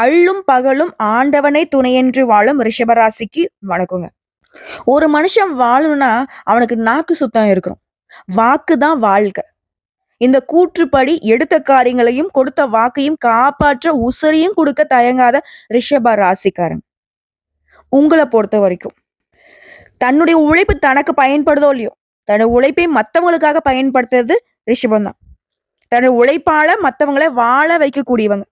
அள்ளும் பகலும் ஆண்டவனை துணையென்று வாழும் ரிஷபராசிக்கு வணக்கங்க. ஒரு மனுஷன் வாழணும்னா அவனுக்கு நாக்கு சுத்தம் இருக்கணும். வாக்கு தான் வாழ்க்கை. இந்த கூற்றுப்படி எடுத்த காரியங்களையும் கொடுத்த வாக்கையும் காப்பாற்ற உசரியும் கொடுக்க தயங்காத ரிஷப ராசிக்காரன் உங்களை பொறுத்த வரைக்கும். தன்னுடைய உழைப்பு தனக்கு பயன்படுதோ இல்லையோ தன்னுடைய உழைப்பை மற்றவங்களுக்காக பயன்படுத்துறது ரிஷபம் தான் தன்னுடைய உழைப்பால மற்றவங்களை வாழ வைக்கக்கூடியவங்க.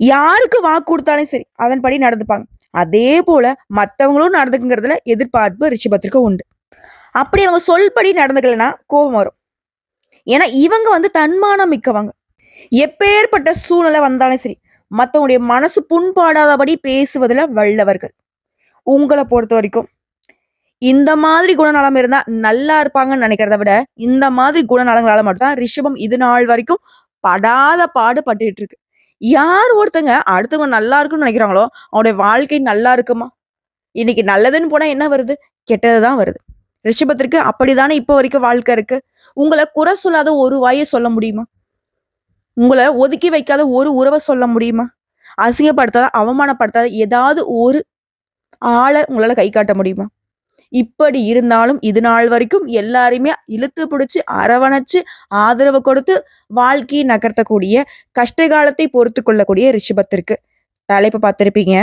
யாருக்கு வாக்கு கொடுத்தாலும் சரி அதன்படி நடந்துப்பாங்க. அதே போல மற்றவங்களும் நடந்துக்குங்கிறதுல எதிர்பார்ப்பு ரிஷபத்திற்கு உண்டு. அப்படி அவங்க சொல்படி நடந்துக்கலன்னா கோபம் வரும். ஏன்னா இவங்க வந்து தன்மானம் மிக்கவங்க. எப்பேற்பட்ட சூழ்நிலை வந்தாலும் சரி மற்றவங்களுடைய மனசு புண்பாடாதபடி பேசுவதில் வல்லவர்கள். உங்களை பொறுத்த வரைக்கும் இந்த மாதிரி குணநலம் இருந்தா நல்லா இருப்பாங்கன்னு நினைக்கிறத விட இந்த மாதிரி குணநலங்களால மட்டும்தான் ரிஷபம் இது நாள் வரைக்கும் படாத பாடு இருக்கு. யார் ஒருத்தங்க அடுத்தவங்க நல்லா இருக்குன்னு நினைக்கிறாங்களோ அவனுடைய வாழ்க்கை நல்லா இருக்குமா? இன்னைக்கு நல்லதுன்னு போனா என்ன வருது? கெட்டதுதான் வருது. ரிஷபத்திற்கு அப்படிதானே இப்போ வரைக்கும் வாழ்க்கை இருக்கு? உங்களை குறை சொல்லாத ஒரு வாயை சொல்ல முடியுமா? உங்களை ஒதுக்கி வைக்காத ஒரு உறவை சொல்ல முடியுமா? அசிங்கப்படுத்தாத அவமானப்படுத்தாத ஏதாவது ஒரு ஆளை உங்களால கை காட்ட முடியுமா? இப்படி இருந்தாலும் இது நாள் வரைக்கும் எல்லாரையுமே இழுத்து பிடிச்சி அரவணைச்சு ஆதரவு கொடுத்து வாழ்க்கையை நகர்த்தக்கூடிய கஷ்டகாலத்தை பொறுத்து கொள்ளக்கூடிய ரிஷபத்திற்கு. தலைப்பு பார்த்துருப்பீங்க.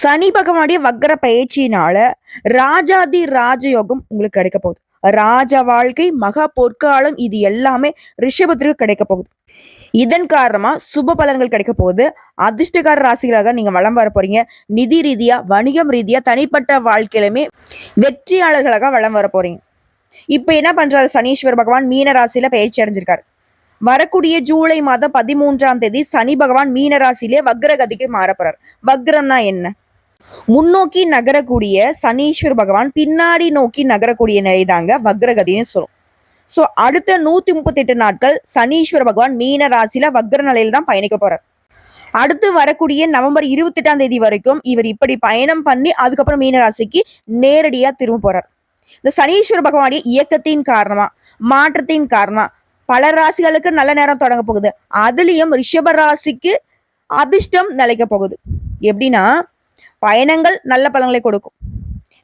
சனி பகவானுடைய வக்கர பயிற்சியினால ராஜாதி ராஜயோகம் உங்களுக்கு கிடைக்க போகுது. ராஜ வாழ்க்கை மகா பொற்காலம் இது எல்லாமே ரிஷபத்திற்கு கிடைக்க போகுது. இதன் காரணமா சுப பலன்கள் கிடைக்க போகுது. அதிர்ஷ்டகார ராசிகளாக நீங்க வளம் வர போறீங்க. நிதி ரீதியா வணிகம் ரீதியா தனிப்பட்ட வாழ்க்கையிலுமே வெற்றியாளர்களாக வளம் வர போறீங்க. இப்ப என்ன பண்றாரு சனீஸ்வர் பகவான்? மீன ராசியில பயிற்சி அடைஞ்சிருக்காரு. வரக்கூடிய ஜூலை மாதம் பதிமூன்றாம் தேதி சனி பகவான் மீனராசிலே வக்ரகதிக்கு மாறப்படுறார் வக்ரம்னா என்ன? முன்னோக்கி நகரக்கூடிய சனீஸ்வர் பகவான் பின்னாடி நோக்கி நகரக்கூடிய நிலைதாங்க வக்ரகதின்னு சொல்லும் ஸோ அடுத்த நூத்தி முப்பத்தி எட்டு நாட்கள் சனீஸ்வர பகவான் மீன ராசியில வக்ர நிலையில தான் பயணிக்க போறார். அடுத்து வரக்கூடிய நவம்பர் இருபத்தி எட்டாம் தேதி வரைக்கும் இவர் இப்படி பயணம் பண்ணி அதுக்கப்புறம் மீன ராசிக்கு நேரடியா திரும்ப போறார். இந்த சனீஸ்வர பகவானுடைய இயக்கத்தின் காரணமா மாற்றத்தின் காரணமா பல ராசிகளுக்கு நல்ல நேரம் தொடங்க போகுது. அதுலயும் ரிஷப ராசிக்கு அதிர்ஷ்டம் நிலைக்க போகுது. எப்படின்னா பயணங்கள் நல்ல பலன்களை கொடுக்கும்.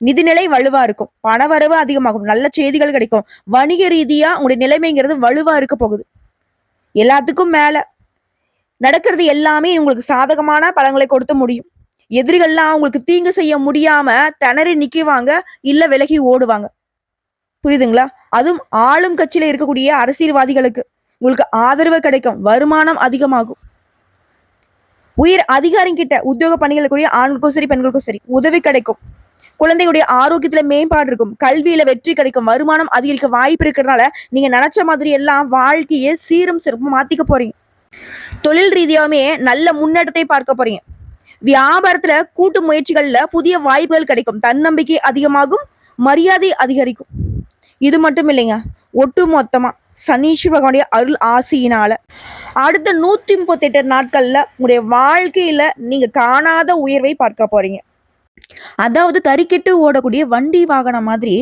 நிதிநிலை வலுவா இருக்கும். பணவரவு அதிகமாகும். நல்ல செய்திகள் கிடைக்கும். வணிக ரீதியா உங்களுடைய நிலைமைங்கிறது வலுவா இருக்க போகுது. எல்லாத்துக்கும் மேல நடக்கிறது எல்லாமே உங்களுக்கு சாதகமான பலன்களை கொடுத்து முடியும். எதிரிகள்லாம் உங்களுக்கு தீங்கு செய்ய முடியாம திணறி நிக்குவாங்க. இல்ல விலகி ஓடுவாங்க. புரியுதுங்களா? அதுவும் ஆளும் கட்சியில இருக்கக்கூடிய அரசியல்வாதிகளுக்கு உங்களுக்கு ஆதரவு கிடைக்கும். வருமானம் அதிகமாகும். உயர் அதிகாரிகிட்ட உத்தியோக பணிகள் கூடிய ஆண்களுக்கும் சரி பெண்களுக்கும் சரி உதவி கிடைக்கும். குழந்தையுடைய ஆரோக்கியத்துல மேம்பாடு இருக்கும். கல்வியில வெற்றி கிடைக்கும். வருமானம் அதிகரிக்க வாய்ப்பு இருக்கிறதுனால நீங்க நினைச்ச மாதிரி எல்லாம் வாழ்க்கையை சீரும் சிறப்பும் மாத்திக்க போறீங்க. தொழில் ரீதியாவுமே நல்ல முன்னேற்றத்தை பார்க்க போறீங்க. வியாபாரத்துல கூட்டு முயற்சிகள்ல புதிய வாய்ப்புகள் கிடைக்கும். தன்னம்பிக்கை அதிகமாகும். மரியாதை அதிகரிக்கும். இது மட்டும் இல்லைங்க. ஒட்டு மொத்தமாக சனீஸ்வர பகவானுடைய அருள் ஆசியினால. அடுத்த நூற்றி முப்பத்தெட்டு நாட்களில் உங்களுடைய வாழ்க்கையில் நீங்கள் காணாத உயர்வை பார்க்க போறீங்க. அதாவது தறிக்கெட்டு ஓடக்கூடிய வண்டி வாகனம் மாதிரி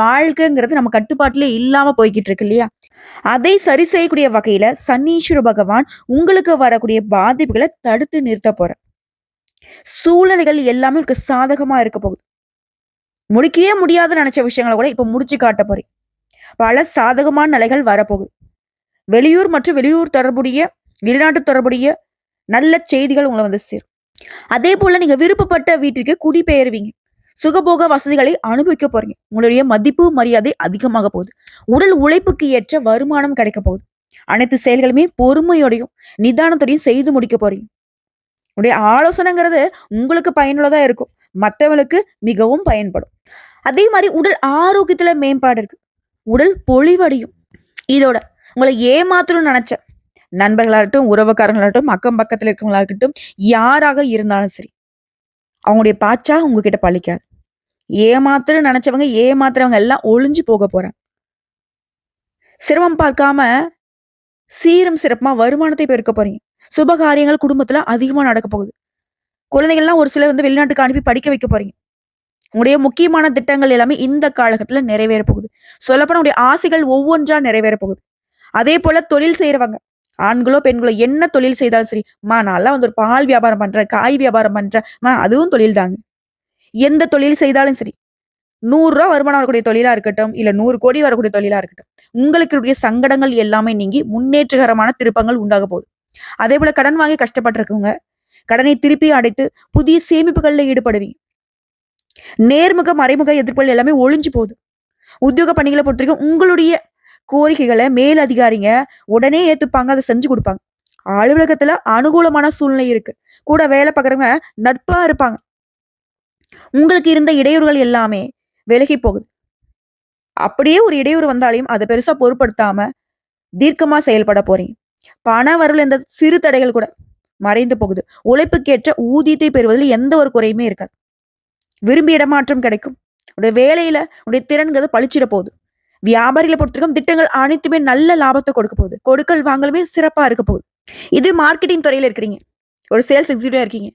வாழ்க்கைங்கிறது நம்ம கட்டுப்பாட்டிலே இல்லாம போய்கிட்டு இருக்கு இல்லையா? அதை சரி செய்யக்கூடிய வகையில சனீஸ்வர பகவான் உங்களுக்கு வரக்கூடிய பாதிப்புகளை தடுத்து நிறுத்த போற சூழ்நிலைகள் எல்லாமே உங்களுக்கு சாதகமா இருக்க போகுது. முடிக்கவே முடியாதுன்னு நினைச்ச விஷயங்களை கூட இப்ப முடிச்சு காட்ட போறேன். பல சாதகமான நிலைகள் வரப்போகுது. வெளியூர் மற்றும் வெளியூர் தொடர்புடைய வெளிநாட்டு தொடர்புடைய நல்ல செய்திகள் உங்களை வந்து சேரும். அதே போல நீங்க விருப்பப்பட்ட வீட்டிற்கு குடிபெயர்வீங்க. சுகபோக வசதிகளை அனுபவிக்க போறீங்க. உங்களுடைய மதிப்பு மரியாதை அதிகமாக போகுது. உடல் உழைப்புக்கு ஏற்ற வருமானம் கிடைக்க போகுது. அனைத்து செயல்களுமே பொறுமையோடையும் நிதானத்தோடையும் செய்து முடிக்க போறீங்க. உடைய ஆலோசனைங்கிறது உங்களுக்கு பயனுள்ளதா இருக்கும். மற்றவங்களுக்கு மிகவும் பயன்படும். அதே மாதிரி உடல் ஆரோக்கியத்துல மேம்பாடு இருக்கு. உடல் பொழிவடையும் இதோட உங்களை ஏமாத்தணும்னு நினைச்ச நண்பர்களாகட்டும் உறவுக்காரங்களாகட்டும் அக்கம் பக்கத்துல இருக்கவங்களாகட்டும் யாராக இருந்தாலும் சரி அவங்களுடைய பாச்சா உங்ககிட்ட பழிக்காது. ஏமாத்துன்னு நினைச்சவங்க ஏமாத்துறவங்க எல்லாம் ஒளிஞ்சு போக போறாங்க. சிரமம் பார்க்காம சீரும் சிறப்புமா வருமானத்தை பெருக்க போறீங்க. சுப காரியங்கள் குடும்பத்துல அதிகமா நடக்க போகுது. குழந்தைகள்லாம் ஒரு சிலர் வந்து வெளிநாட்டுக்கு அனுப்பி படிக்க வைக்க போறீங்க. உங்களுடைய முக்கியமான திட்டங்கள் எல்லாமே இந்த காலகட்டத்தில் நிறைவேற போகுது. சொல்லப்போனா உங்களுடைய ஆசைகள் ஒவ்வொன்றா நிறைவேற போகுது. அதே போல தொழில் செய்யறவங்க ஆண்களோ பெண்களோ என்ன தொழில் செய்தாலும் சரி மா நான்லாம் வந்து ஒரு பால் வியாபாரம் பண்றேன் காய் வியாபாரம் பண்றேன். மா அதுவும் தொழில் தாங்க. எந்த தொழில் செய்தாலும் சரி நூறுரூவா வருமானம் வரக்கூடிய தொழிலா இருக்கட்டும் இல்ல நூறு கோடி வரக்கூடிய தொழிலா இருக்கட்டும் உங்களுக்கு இருக்கக்கூடிய சங்கடங்கள் எல்லாமே நீங்கி முன்னேற்றகரமான திருப்பங்கள் உண்டாக போகுது. அதே போல கடன் வாங்கி கஷ்டப்பட்டிருக்கவங்க கடனை திருப்பி அடைத்து புதிய சேமிப்புகள்ல ஈடுபடுவீங்க. நேர்முக மறைமுக எதிர்ப்புகள் எல்லாமே ஒழிஞ்சு போகுது. உத்தியோக பணிகளை பொறுத்த வரைக்கும் உங்களுடைய கோரிக்கைகளை மேல் அதிகாரிங்க உடனே ஏத்துப்பாங்க அதை செஞ்சு கொடுப்பாங்க. அலுவலகத்துல அனுகூலமான சூழ்நிலை இருக்கு. கூட வேலை பார்க்குறவங்க நட்பா இருப்பாங்க. உங்களுக்கு இருந்த இடையூறுகள் எல்லாமே விலகி போகுது. அப்படியே ஒரு இடையூறு வந்தாலையும் அதை பெருசா பொருட்படுத்தாம தீர்க்கமா செயல்பட போறீங்க. பண வரவில் எந்த சிறு தடைகள் கூட. மறைந்து போகுது. உழைப்புக்கேற்ற ஊதியத்தை பெறுவதில் எந்த ஒரு குறையுமே இருக்காது. விரும்பி இடமாற்றம் கிடைக்கும். உடைய வேலையில உடைய திறன்கிறது பளிச்சிட போகுது. வியாபாரிகளை பொறுத்திருக்கும் திட்டங்கள் அனைத்துமே நல்ல லாபத்தை கொடுக்க போகுது. கொடுக்கல் வாங்கலுமே சிறப்பா இருக்க போகுது. இது மார்க்கெட்டிங் துறையில இருக்கிறீங்க. ஒரு சேல்ஸ் எக்ஸிக்யூட்டிவா இருக்கீங்க.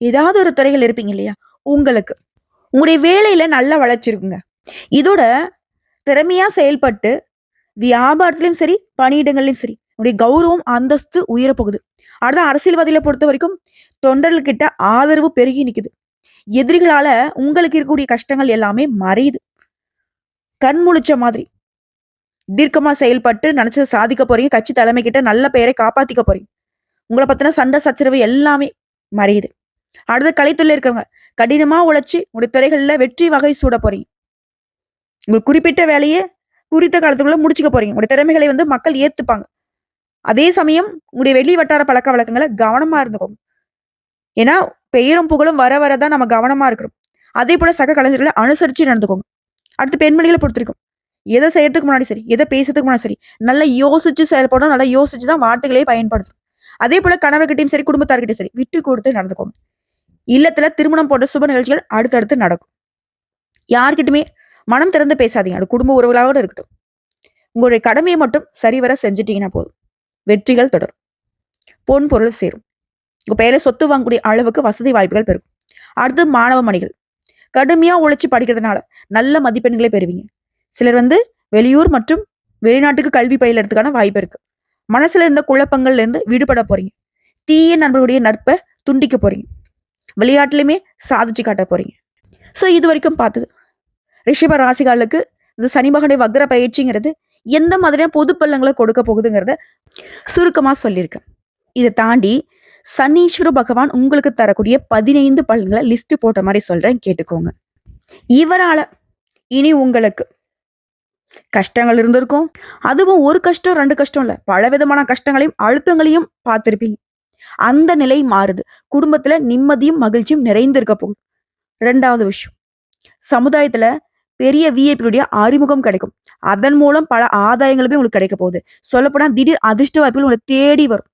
ஏதாவது ஒரு துறைகள் இருப்பீங்க இல்லையா? உங்களுக்கு. உங்களுடைய வேலையில நல்லா வளர்ச்சி இருக்குங்க. இதோட திறமையா செயல்பட்டு வியாபாரத்திலும் சரி பணியிடங்கள்லையும் சரி உங்களுடைய கௌரவம் அந்தஸ்து உயரப்போகுது. அடுத்த அரசியல்வாதிகளை பொறுத்த வரைக்கும் தொண்டர்கள்கிட்ட ஆதரவு பெருகி நிக்குது. எதிரிகளால உங்களுக்கு இருக்கக்கூடிய கஷ்டங்கள் எல்லாமே மறையுது. கண் முழிச்ச மாதிரி. தீர்க்கமா செயல்பட்டு நினைச்சதை சாதிக்க போறீங்க. கட்சி தலைமை கிட்ட நல்ல பெயரை காப்பாத்திக்க போறீங்க. உங்களை பத்தின சண்டை சச்சரவு எல்லாமே மறையுது. அடுத்த கலைத்துள்ள இருக்கவங்க கடினமா உழைச்சி உங்களுடைய துறைகள்ல வெற்றி வகை சூட போறீங்க. உங்களுக்கு குறிப்பிட்ட வேலையை குறித்த காலத்துக்குள்ள முடிச்சுக்க போறீங்க. உங்களுடைய திறமைகளை வந்து மக்கள் ஏத்துப்பாங்க. அதே சமயம் உங்களுடைய வெளி வட்டார பழக்க வழக்கங்களை கவனமா இருந்துக்கோங்க. ஏன்னா பெயரும் புகழும் வர வரதான் நம்ம கவனமா இருக்கிறோம் அதே போல சக கலைஞர்களை அனுசரிச்சு நடந்துக்கோங்க. அடுத்து பெண்மணிகளை பொறுத்திருக்கும். எதை செய்யறதுக்கு முன்னாடி சரி எதை பேசுறதுக்கு முன்னாடி சரி நல்லா யோசிச்சு செயல்படணும் நல்லா யோசிச்சு தான் வார்த்தைகளையே பயன்படுத்தணும். அதே போல கணவர்கிட்டையும் சரி குடும்பத்தார்கிட்டையும் சரி விட்டு கொடுத்து நடந்துக்கோங்க. இல்லத்துல திருமணம் போன்ற சுப நிகழ்ச்சிகள் அடுத்தடுத்து நடக்கும். யார்கிட்டயுமே மனம் திறந்து பேசாதீங்க. அது குடும்ப உறவுகளாக இருக்கட்டும். உங்களுடைய கடமையை மட்டும் சரிவர செஞ்சுட்டீங்கன்னா போதும். வெற்றிகள் தொடரும். பொன் பொருள் சேரும். உங்கள் பெயரில் சொத்து வாங்கக்கூடிய அளவுக்கு வசதி வாய்ப்புகள் பெறும் அடுத்து மாணவ மணிகள். கடுமையாக உழைச்சி படிக்கிறதுனால நல்ல மதிப்பெண்களை பெறுவீங்க. சிலர் வந்து வெளியூர் மற்றும் வெளிநாட்டுக்கு கல்வி பயிலறதுக்கான வாய்ப்பு இருக்கு. மனசுல இருந்த குழப்பங்கள்ல இருந்து விடுபட போறீங்க. தீய நண்பர்களுடைய நட்பை துண்டிக்க போறீங்க. விளையாட்டுலையுமே சாதிச்சு காட்ட போறீங்க. ஸோ இது வரைக்கும் பார்த்தது. ரிஷப ராசிகாலுக்கு இந்த சனி மகனுடைய வக்ர பயிற்சிங்கிறது எந்த மாதிரியான பொது பள்ளங்களை கொடுக்க போகுதுங்கிறத சுருக்கமாக சொல்லியிருக்கேன். இதை தாண்டி சனீஸ்வர பகவான் உங்களுக்கு தரக்கூடிய பதினைந்து பலன்களை லிஸ்ட் போட்ட மாதிரி சொல்றேன் கேட்டுக்கோங்க. இவரால இனி உங்களுக்கு கஷ்டங்கள் இருந்திருக்கும். அதுவும் ஒரு கஷ்டம் ரெண்டு கஷ்டம் இல்ல. பல விதமான கஷ்டங்களையும் அழுத்தங்களையும் பார்த்திருப்பீங்க. அந்த நிலை மாறுது. குடும்பத்துல நிம்மதியும் மகிழ்ச்சியும் நிறைந்திருக்க போகுது. ரெண்டாவது விஷயம். சமுதாயத்துல பெரிய விஐபியுடைய அறிமுகம் கிடைக்கும். அதன் மூலம் பல ஆதாயங்களுமே உங்களுக்கு கிடைக்க போகுது. சொல்லப்போனால் திடீர் அதிர்ஷ்ட வாய்ப்புகள் உங்களை தேடி வரும்.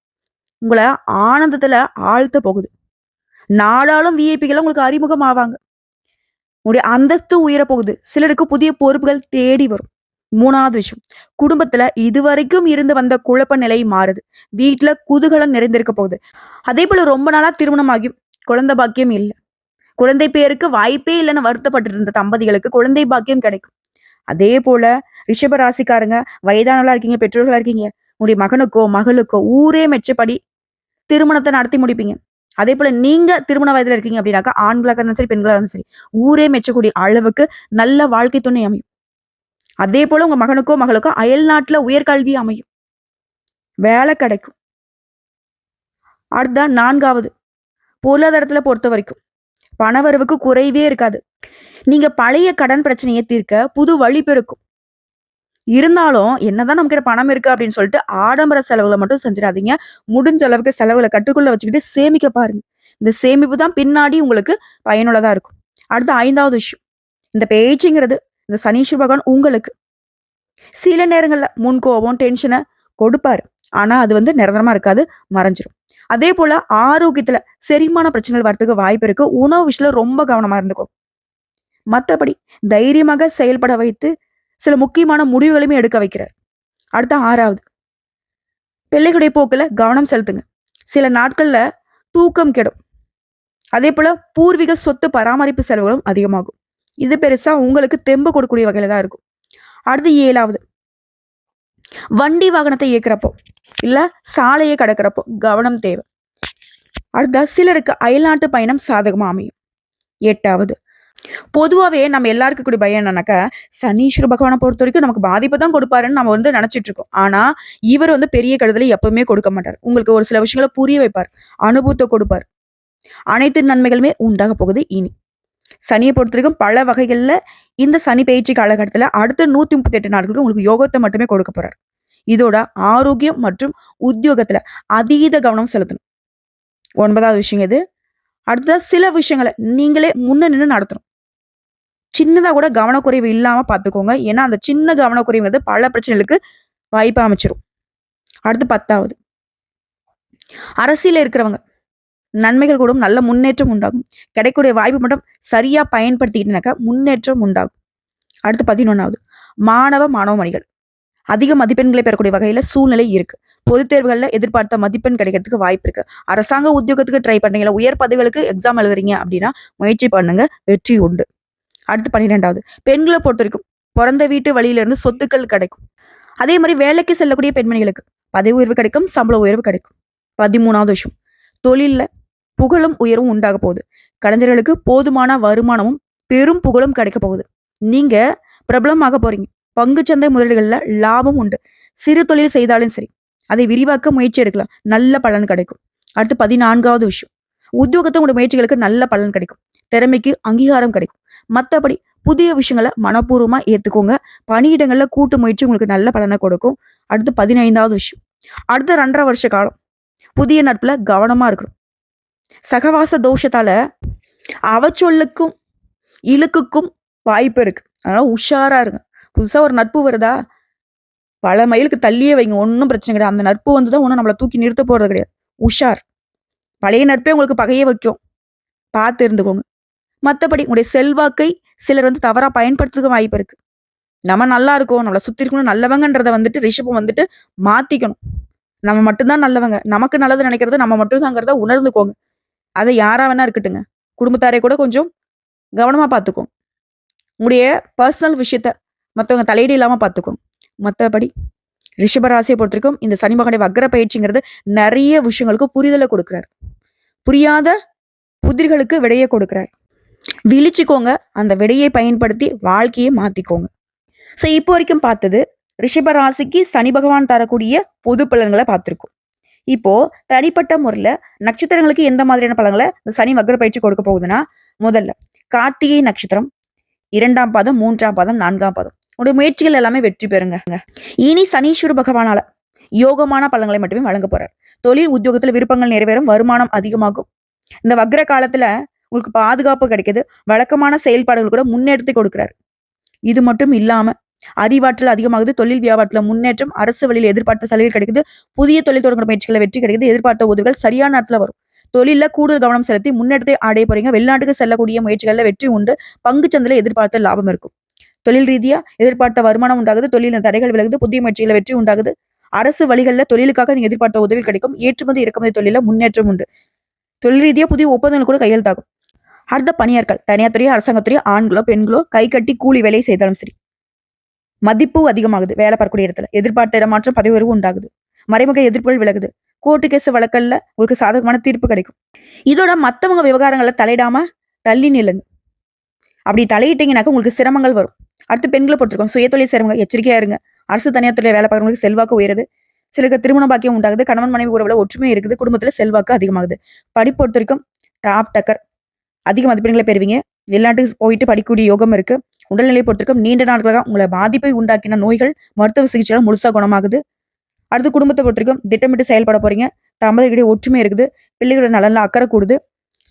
உங்களை ஆனந்தத்துல ஆழ்த்த போகுது. நாடாளும் விஐபிகள் உங்களுக்கு அறிமுகம் ஆவாங்க. உங்களுடைய அந்தஸ்து உயர போகுது. சிலருக்கு புதிய பொறுப்புகள் தேடி வரும். மூணாவது விஷயம் குடும்பத்துல இதுவரைக்கும் இருந்து வந்த குழப்ப நிலை மாறுது. வீட்டுல குதூகலம் நிறைந்திருக்க போகுது. அதே போல ரொம்ப நாளா திருமணமாகியும் குழந்தை பாக்கியம் இல்லை. குழந்தை பேருக்கு வாய்ப்பே இல்லைன்னு வருத்தப்பட்டு இருந்த தம்பதிகளுக்கு குழந்தை பாக்கியம் கிடைக்கும். அதே போல ரிஷப ராசிக்காரங்க வயதானவளா இருக்கீங்க பெற்றோர்களா இருக்கீங்க உங்களுடைய மகனுக்கோ மகளுக்கோ ஊரே மெச்சப்படி திருமணத்தை நடத்தி முடிப்பீங்க. அதே போல நீங்க திருமண வயதுல இருக்கீங்க அப்படின்னாக்கா ஆண்களாக இருந்தாலும் சரி பெண்களாக இருந்தாலும் சரி ஊரே மெச்சக்கூடிய அளவுக்கு நல்ல வாழ்க்கை துணை அமையும். அதே போல உங்க மகனுக்கோ மகளுக்கோ அயல் நாட்டுல உயர்கல்வி அமையும். வேலை கிடைக்கும். அடுத்த நான்காவது பொருளாதாரத்துல பொறுத்த வரைக்கும். பணவரவுக்கு குறைவே இருக்காது. நீங்க பழைய கடன் பிரச்சனையை தீர்க்க புது வழி பெருக்கும். இருந்தாலும் என்னதான் நம்ம கிட்ட பணம் இருக்கு அப்படின்னு சொல்லிட்டு ஆடம்பர செலவுகளை மட்டும் செஞ்சிடாதீங்க. முடிஞ்ச அளவுக்கு செலவுகளை கட்டுக்குள்ள வச்சுக்கிட்டு சேமிக்க பாருங்க. இந்த சேமிப்பு தான் பின்னாடி உங்களுக்கு பயனுள்ளதா இருக்கும். அடுத்து ஐந்தாவது விஷயம். இந்த பேச்சுங்கிறது இந்த சனீஸ்வர பகவான் உங்களுக்கு. சில நேரங்கள்ல முன்கோபம் டென்ஷனை கொடுப்பாரு. ஆனா அது வந்து நிரந்தரமா இருக்காது மறைஞ்சிரும். அதே போல ஆரோக்கியத்துல செரிமான பிரச்சனைகள் வரதுக்கு வாய்ப்பு இருக்கு. உணவு விஷயத்துல ரொம்ப கவனமா இருந்துக்கும் மத்தபடி தைரியமாக செயல்பட வைத்து சில முக்கியமான முடிவுகளையுமே எடுக்க வைக்கிறார். அடுத்த ஆறாவது பிள்ளைகளுடைய போக்கில் கவனம் செலுத்துங்க. சில நாட்கள்ல தூக்கம் கெடும். அதே போல பூர்வீக சொத்து பராமரிப்பு செலவுகளும் அதிகமாகும். இது பெருசா உங்களுக்கு தெம்பு கொடுக்கக்கூடிய வகையில தான் இருக்கும். அடுத்து ஏழாவது வண்டி வாகனத்தை இயக்குறப்போ இல்ல சாலையை கடக்கிறப்போ கவனம் தேவை. அடுத்த சிலருக்கு அயல்நாட்டு பயணம் சாதகமா அமையும். எட்டாவது பொதுவாகவே நம்ம எல்லாருக்கும் கூடிய பயம் என்னன்னாக்கா சனீஸ்வர பகவானை பொறுத்த வரைக்கும் நமக்கு பாதிப்பை தான் கொடுப்பாருன்னு நம்ம வந்து நினைச்சிட்டு இருக்கோம். ஆனா இவர் வந்து பெரிய கடுதலை எப்பவுமே கொடுக்க மாட்டார். உங்களுக்கு ஒரு சில விஷயங்களை புரிய வைப்பார் அனுபவத்தை கொடுப்பார். அனைத்து நன்மைகளுமே உண்டாக போகுது இனி. சனியை பொறுத்த வரைக்கும் பல வகைகள்ல இந்த சனி பயிற்சி காலகட்டத்துல அடுத்த நூத்தி முப்பத்தி எட்டு நாட்களுக்கு உங்களுக்கு யோகத்தை மட்டுமே கொடுக்க போறார். இதோட ஆரோக்கியம் மற்றும் உத்தியோகத்துல அதீத கவனம் செலுத்தணும். ஒன்பதாவது விஷயம் இது. அடுத்ததா சில விஷயங்களை நீங்களே முன்ன நின்று நடத்தணும். சின்னதா கூட கவனக்குறைவு இல்லாம பார்த்துக்கோங்க ஏன்னா அந்த சின்ன கவனக்குறைவுங்கிறது பல பிரச்சனைகளுக்கு வாய்ப்பு அமைச்சிரும். அடுத்து பத்தாவது. அரசியல இருக்கிறவங்க நன்மைகள் கூட நல்ல முன்னேற்றம் உண்டாகும். கிடைக்கக்கூடிய வாய்ப்பு மட்டும் சரியா பயன்படுத்திக்கிட்டனாக்கா முன்னேற்றம் உண்டாகும். அடுத்து பதினொன்னாவது. மாணவ மாணவ மணிகள் அதிக மதிப்பெண்களை பெறக்கூடிய வகையில சூழ்நிலை இருக்கு. பொதுத் தேர்வுகளில் எதிர்பார்த்த மதிப்பெண் கிடைக்கிறதுக்கு வாய்ப்பு இருக்கு. அரசாங்க உத்தியோகத்துக்கு ட்ரை பண்ணுறீங்களா உயர் பதவிகளுக்கு எக்ஸாம் எழுதுறீங்க அப்படின்னா முயற்சி பண்ணுங்க வெற்றி உண்டு. அடுத்து பன்னிரெண்டாவது பெண்களை பொறுத்த வரைக்கும் பிறந்த வீட்டு வழியில இருந்து சொத்துக்கள் கிடைக்கும். அதே மாதிரி வேலைக்கு செல்லக்கூடிய பெண்மணிகளுக்கு பதவி உயர்வு கிடைக்கும் சம்பள உயர்வு கிடைக்கும். பதிமூணாவது விஷயம் தொழிலில் புகழும் உயர்வும் உண்டாக போகுது. கலைஞர்களுக்கு போதுமான வருமானமும் பெரும் புகழும் கிடைக்க போகுது. நீங்க பிரபலமாக போறீங்க. பங்குச்சந்தை முதலீடுகளில் லாபம் உண்டு. சிறு தொழில் செய்தாலும் சரி அதை விரிவாக்க முயற்சி எடுக்கலாம். நல்ல பலன் கிடைக்கும். அடுத்து பதினான்காவது விஷயம். உத்தியோகத்தை உங்களுடைய முயற்சிகளுக்கு நல்ல பலன் கிடைக்கும். திறமைக்கு அங்கீகாரம் கிடைக்கும். மற்றபடி புதிய விஷயங்களை மனப்பூர்வமாக ஏற்றுக்கோங்க பணியிடங்களில் கூட்டு முயற்சி உங்களுக்கு நல்ல பலனை கொடுக்கும். அடுத்து பதினைந்தாவது விஷயம். அடுத்த ரெண்டரை வருஷ காலம் புதிய நட்பில் கவனமாக இருக்கணும். சகவாச தோஷத்தால அவச்சொல்லுக்கும் இழுக்குக்கும் வாய்ப்பு இருக்கு. அதனால உஷாரா இருங்க. புதுசாக ஒரு நட்பு வருதா? பல மைலுக்கு தள்ளியே வைங்க ஒன்றும் பிரச்சனை கிடையாது. அந்த நட்பு வந்து தான் ஒன்றும் நம்மளை தூக்கி நிறுத்த போகிறது கிடையாது. உஷார். பழைய நட்பே உங்களுக்கு பகையே வைக்கும். பார்த்து இருந்துக்கோங்க. மற்றபடி உங்களுடைய செல்வாக்கை சிலர் வந்து தவறாக பயன்படுத்துறதுக்கு வாய்ப்பு இருக்கு. நம்ம நல்லா இருக்கோம் நம்மளை சுற்றி இருக்கணும் நல்லவங்கன்றத வந்துட்டு ரிஷபம் வந்துட்டு மாற்றிக்கணும் நம்ம மட்டும்தான் நல்லவங்க. நமக்கு நல்லது நினைக்கிறத நம்ம மட்டும்தாங்கிறத உணர்ந்துக்கோங்க. அதை யாரா வேணா இருக்கட்டுங்க. குடும்பத்தாரே கூட கொஞ்சம் கவனமாக பார்த்துக்கோங்க. உங்களுடைய பர்சனல் விஷயத்த மற்றவங்க தலையீடு இல்லாம பார்த்துக்கோங்க மற்றபடி ரிஷபராசியை பொறுத்த வரைக்கும் இந்த சனி மகனுடைய வக்ர பயிற்சிங்கிறது நிறைய விஷயங்களுக்கு புரிதலை கொடுக்குறாரு. புரியாத புதிர்களுக்கு விடையை கொடுக்குறாரு. விழிச்சுக்கோங்க அந்த விடையை பயன்படுத்தி வாழ்க்கையை மாத்திக்கோங்க. ஸோ இப்போ வரைக்கும் பார்த்தது ரிஷபராசிக்கு சனி பகவான் தரக்கூடிய பொது பலன்களை பார்த்துருக்கோம். இப்போ தனிப்பட்ட முறையில நட்சத்திரங்களுக்கு எந்த மாதிரியான பலன்களை இந்த சனி வக்ர பயிற்சி கொடுக்க போகுதுன்னா முதல்ல கார்த்திகை நட்சத்திரம் இரண்டாம் பாதம் மூன்றாம் பாதம் நான்காம் பாதம். உங்களுடைய முயற்சிகள் எல்லாமே வெற்றி பெறுங்க. இனி சனீஸ்வர பகவானால யோகமான பலன்களை மட்டுமே வழங்க போறார். தொழில் உத்தியோகத்துல விருப்பங்கள் நிறைவேறும் வருமானம் அதிகமாகும். இந்த வக்ர காலத்துல உங்களுக்கு பாதுகாப்பு கிடைக்குது வழக்கமான செயல்பாடுகள் கூட முன்னெடுத்து கொடுக்கிறார். இது மட்டும் இல்லாம அறிவாற்றல் அதிகமாகுது தொழில் வியாபாரத்துல முன்னேற்றம் அரசு வழியில் எதிர்பார்த்த சலுகை கிடைக்குது புதிய தொழில் தொடங்குற முயற்சிகளை வெற்றி கிடைக்குது எதிர்பார்த்த உதவிகள் சரியான நேரத்துல வரும். தொழில கூடுதல் கவனம் செலுத்தி முன்னேற்றத்தை அடைய போறீங்க வெளிநாட்டுக்கு செல்லக்கூடிய முயற்சிகளில் வெற்றி உண்டு பங்கு சந்தையில எதிர்பார்த்த லாபம் இருக்கும். தொழில் ரீதியா எதிர்பார்த்த வருமானம் உண்டாகுது. தொழிலின் தடைகள் விலகுது. புதிய முயற்சிகளை வெற்றி உண்டாகுது. அரசு வழிகளில் தொழிலுக்காக நீங்க எதிர்பார்த்த உதவி கிடைக்கும். ஏற்றுமதி இறக்குமதி தொழில முன்னேற்றம் உண்டு. தொழில் ரீதியா புதிய ஒப்பந்தங்கள் கூட கையெழுத்தாகும். அடுத்த பணியாட்கள் தனியார் துறையோ அரசாங்கத்துறையோ ஆண்களோ பெண்களோ கை கட்டி கூலி வேலை செய்தாலும் சரி. மதிப்பு அதிகமாகுது வேலை பார்க்கக்கூடிய இடத்துல. எதிர்பார்த்த இடமாற்றம் பதவி உயர்வு உண்டாகுது. மறைமுக எதிர்ப்புகள் விலகுது. கோர்ட்டு கேஸ் வழக்கல்ல உங்களுக்கு சாதகமான தீர்ப்பு கிடைக்கும். இதோட மத்தவங்க விவகாரங்களை தலையிடாம தள்ளி நில்லுங்க. அப்படி தலையிட்டீங்கன்னாக்க உங்களுக்கு சிரமங்கள் வரும். அடுத்து பெண்களை பொறுத்திருக்கோம் சுயத்தொழில் செய்கிறவங்க எச்சரிக்கையா இருங்க. அரசு தனியார் துறையில் வேலை பார்க்கறவங்களுக்கு செல்வாக்கு உயருது. சிலருக்கு திருமண பாக்கியம் உண்டாகுது. கணவன் மனைவி உறவுல ஒற்றுமை இருக்குது. குடும்பத்துல செல்வாக்கு அதிகமாகுது. படிப்பு பொறுத்திருக்கும் டாப் டக்கர் அதிக மதிப்பெண்களை பெறுவீங்க. வெளிநாட்டுக்கு போயிட்டு படிக்கக்கூடிய யோகம் இருக்கு. உடல்நிலை பொறுத்திருக்கும் நீண்ட நாட்களாக உங்களை பாதிப்பை உண்டாக்கின நோய்கள் மருத்துவ சிகிச்சையால் முழுசா குணமாகுது. அடுத்து குடும்பத்தை பொறுத்திருக்கும் திட்டமிட்டு செயல்பட போறீங்க. தம்பதிகளிடையே ஒற்றுமை இருக்குது. பிள்ளைகளோட நலன்ல அக்கறை கூடுது.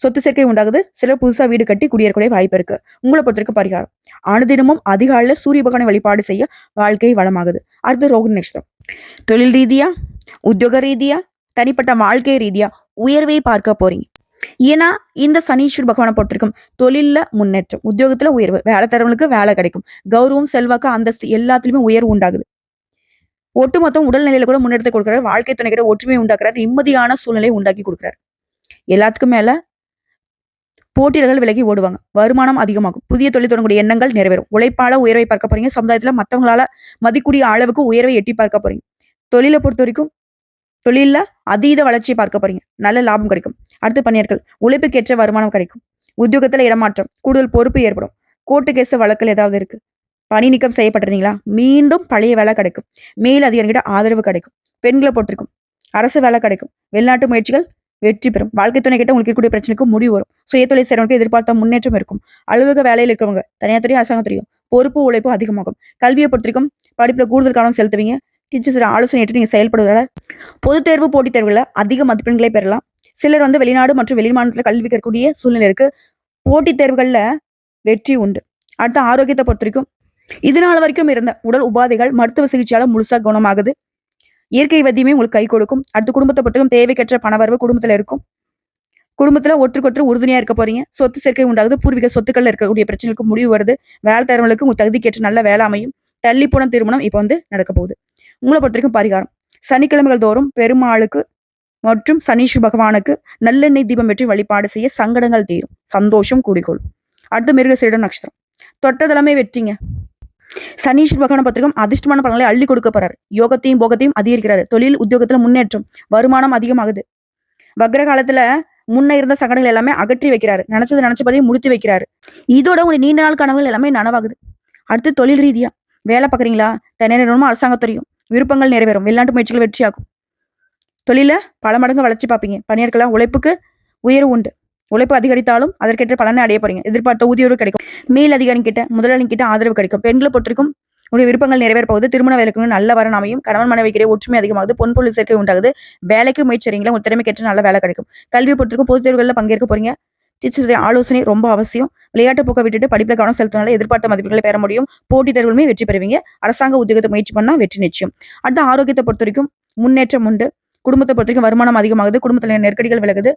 சொத்து சேர்க்கை உண்டாகுது. சிலர் புதுசா வீடு கட்டி குடியேறக்கூடிய வாய்ப்பு இருக்கு. உங்களை பொறுத்திருக்க பரிகாரம். அனுதினமும் அதிகாலையில சூரிய பகவானை வழிபாடு செய்ய வாழ்க்கை வளமாகுது. அடுத்து ரோக நட்சத்திரம். தொழில் ரீதியா உத்தியோக ரீதியா தனிப்பட்ட வாழ்க்கை ரீதியா உயர்வை பார்க்க போறீங்க. ஏன்னா இந்த சனீஸ்வர் பகவானை பொறுத்திருக்கும் தொழில்ல முன்னேற்றம் உத்தியோகத்துல உயர்வு வேலை தரவங்களுக்கு வேலை கிடைக்கும். கௌரவம் செல்வாக்கு அந்தஸ்து எல்லாத்துலயுமே உயர்வு உண்டாகுது. ஒட்டுமொத்தம் உடல்நிலையில கூட முன்னெடுத்து கொடுக்குறாரு. வாழ்க்கை துணைக்கிட்ட ஒற்றுமை உண்டாக்குறாரு. நிம்மதியான சூழ்நிலையை உண்டாக்கி கொடுக்குறாரு. எல்லாத்துக்கும் மேல போட்டியாளர்கள் விலகி ஓடுவாங்க. வருமானம் அதிகமாகும். புதிய தொழில் தொடங்கக்கூடிய எண்ணங்கள் நிறைவேறும். உழைப்பால உயர்வை பார்க்க போறீங்க. சமுதாயத்துல மற்றவங்களால மதிக்கூடிய அளவுக்கு உயர்வை எட்டி பார்க்க போறீங்க. தொழிலை பொறுத்த வரைக்கும் தொழிலில் அதீத வளர்ச்சியை பார்க்க போறீங்க. நல்ல லாபம் கிடைக்கும். அடுத்து பணியாட்கள். உழைப்புக்கேற்ற வருமானம் கிடைக்கும். உத்தியோகத்தில் இடமாற்றம். கூடுதல் பொறுப்பு ஏற்படும். கோர்ட்டு கேஸ் வழக்கில் ஏதாவது இருக்கு. பணி நீக்கம் செய்யப்பட்டிருந்தீங்களா? மீண்டும் பழைய வேலை கிடைக்கும். மேல் அதிகாரிகிட்ட ஆதரவு கிடைக்கும். பெண்களை போட்டிருக்கும் அரசு வேலை கிடைக்கும். வெளிநாட்டு முயற்சிகள் வெற்றி பெறும். வாழ்க்கை துணை கிட்ட உங்களுக்கு இருக்கக்கூடிய பிரச்சனைக்கு முடிவு வரும். சுயதொழில் செய்றவங்களுக்கு எதிர்பார்த்த முன்னேற்றம் இருக்கும். அலுவலக வேலையில் இருக்கவங்க தனியார் துறை அரசாங்கத்துறையும் பொறுப்பு உழைப்பு அதிகமாகும். கல்வியை பொறுத்திருக்கும் படிப்புல கூடுதல் கவனம் செலுத்துவீங்க. டீச்சர்ஸ் ஆலோசனை ஏற்று நீங்க செயல்படுவதால பொது தேர்வு போட்டித் தேர்வுகளில் அதிக மதிப்பெண்களை பெறலாம். சிலர் வந்து வெளிநாடு மற்றும் வெளிமாநிலத்தில் கல்வி கற்கக்கூடிய சூழ்நிலை இருக்கு. போட்டித் தேர்வுகளில் வெற்றி உண்டு. அடுத்த ஆரோக்கியத்தை பொறுத்த வரைக்கும் இதனால் வரைக்கும் இருந்த உடல் உபாதைகள் மருத்துவ சிகிச்சையால் முழுசாக குணமாகுது. இயற்கை வத்தியமே உங்களுக்கு கை கொடுக்கும். அடுத்து குடும்பத்தை பொறுத்தவரைக்கும் தேவைக்கற்ற பணவரவு குடும்பத்தில் இருக்கும். குடும்பத்துல ஒற்றுக்கொற்று உறுதுணையா இருக்க போறீங்க. சொத்து சேர்க்கை உண்டாகுது. பூர்வீக சொத்துக்கள் இருக்கக்கூடிய பிரச்சனைகளுக்கு முடிவு வருது. வேலை தரவங்களுக்கு உங்கள் தகுதிக்கேற்ற நல்ல வேலை அமையும். தள்ளி போன திருமணம் இப்போ வந்து நடக்க போகுது. உங்களை பொறுத்த வரைக்கும் பரிகாரம். சனிக்கிழமைகள் தோறும் பெருமாளுக்கு மற்றும் சனீஸ்வர பகவானுக்கு நல்லெண்ணெய் தீபம் வெற்றி வழிபாடு செய்ய சங்கடங்கள் தீரும். சந்தோஷம் கூடிக்கொள்ளும். அடுத்து மிருகசீடம் நட்சத்திரம். தொட்டதெல்லாமே வெற்றிங்க. சனீஸ்வர பகவான பத்திரிகம் அதிர்ஷ்டமான பலன்களை அள்ளி கொடுக்க போறாரு. யோகத்தையும் போகத்தையும் அதிகரிக்கிறாரு. தொழில் உத்தியோகத்துல முன்னேற்றம் வருமானம் அதிகமாகுது. வக்ர காலத்துல முன்ன இருந்த சங்கடங்கள் எல்லாமே அகற்றி வைக்கிறாரு. நினைச்சது நினைச்சபடியே முடித்து வைக்கிறாரு. இதோட உங்களுடைய நீண்ட நாள் கனவுகள் எல்லாமே நனவாகுது. அடுத்து தொழில் ரீதியா வேலை பார்க்குறீங்களா? தனியார் நிறுவனமா அரசாங்கத்துறையும் விருப்பங்கள் நிறைவேறும். வெளிநாட்டு முயற்சிகள் வெற்றியாகும். தொழில பல மடங்கு வளர்ச்சி பார்ப்பீங்க. பணியாட்களா உழைப்புக்கு உயர்வு உண்டு. உழைப்பு அதிகரித்தாலும் அதற்கேற்ற பலனை அடைய போறீங்க. எதிர்பார்த்த ஊதியம் கிடைக்கும். மேல் அதிகாரி கிட்ட முதலாளி கிட்ட ஆதரவு கிடைக்கும். பெண்களை பொறுத்திருக்கும் உடைய விருப்பங்கள் நிறைவேற போகுது. திருமண வேலைக்கு நல்ல வரன் அமையும். கணவன் மனைவிக்கிடையே ஒற்றுமை அதிகமாகுது. பொன் பொருள் சேர்க்கை உண்டாகுது. வேலைக்கு முயற்சிறீங்களா உங்க திறமைக்கேற்ற நல்ல வேலை கிடைக்கும். கல்வி பொறுத்திருக்கும் பொது தேர்வுகளில் பங்கேற்க போறீங்க. டீச்சருடைய ஆலோசனை ரொம்ப அவசியம். விளையாட்டு போக்க விட்டுட்டு படிப்பில் கவனம் செலுத்தினால எதிர்பார்த்த மதிப்புகளை பெற முடியும். போட்டித் தேர்வுகளுமே வெற்றி பெறுவீங்க. அரசாங்க உத்தியோகத்தை முயற்சி பண்ணால் வெற்றி நிச்சயம். அடுத்த ஆரோக்கியத்தை பொறுத்த வரைக்கும் முன்னேற்றம் உண்டு. குடும்பத்தை பொறுத்த வரைக்கும் வருமானம் அதிகமாகுது குடும்பத்தில் நெருக்கடிகள் விலகுது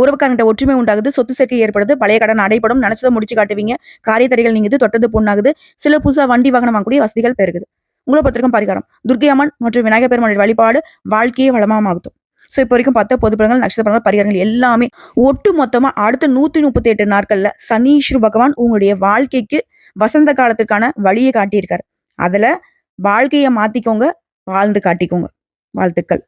உறவுக்காரங்கிட்ட ஒற்றுமை உண்டாகுது சொத்து சேர்க்கை ஏற்படுது பழைய கடன் அடைப்படும் நினைச்சதை முடிச்சு காட்டுவீங்க காரியத்தறிகள் நீங்குது தொட்டது பொண்ணாகுது சில புதுசாக வண்டி வாகனம் வாங்கக்கூடிய வசதிகள் பெருகுது. உங்களை பொறுத்திருக்கும் பரிகாரம் துர்க்கை அம்மன் மற்றும் விநாயகர் பெருமாளுடைய வழிபாடு வாழ்க்கையை வளமாகுது ஸோ இப்போ வரைக்கும் பார்த்த பொது படங்கள் நட்சத்திர பலன்கள் பரிகாரங்கள் எல்லாமே ஒட்டு மொத்தமாக அடுத்த நூற்றி முப்பத்தி எட்டு நாட்களில் சனீஸ்வர பகவான் உங்களுடைய வாழ்க்கைக்கு வசந்த காலத்துக்கான வழியை காட்டியிருக்காரு. அதுல வாழ்க்கையை மாத்திக்கோங்க வாழ்ந்து காட்டிக்கோங்க. வாழ்த்துக்கள்.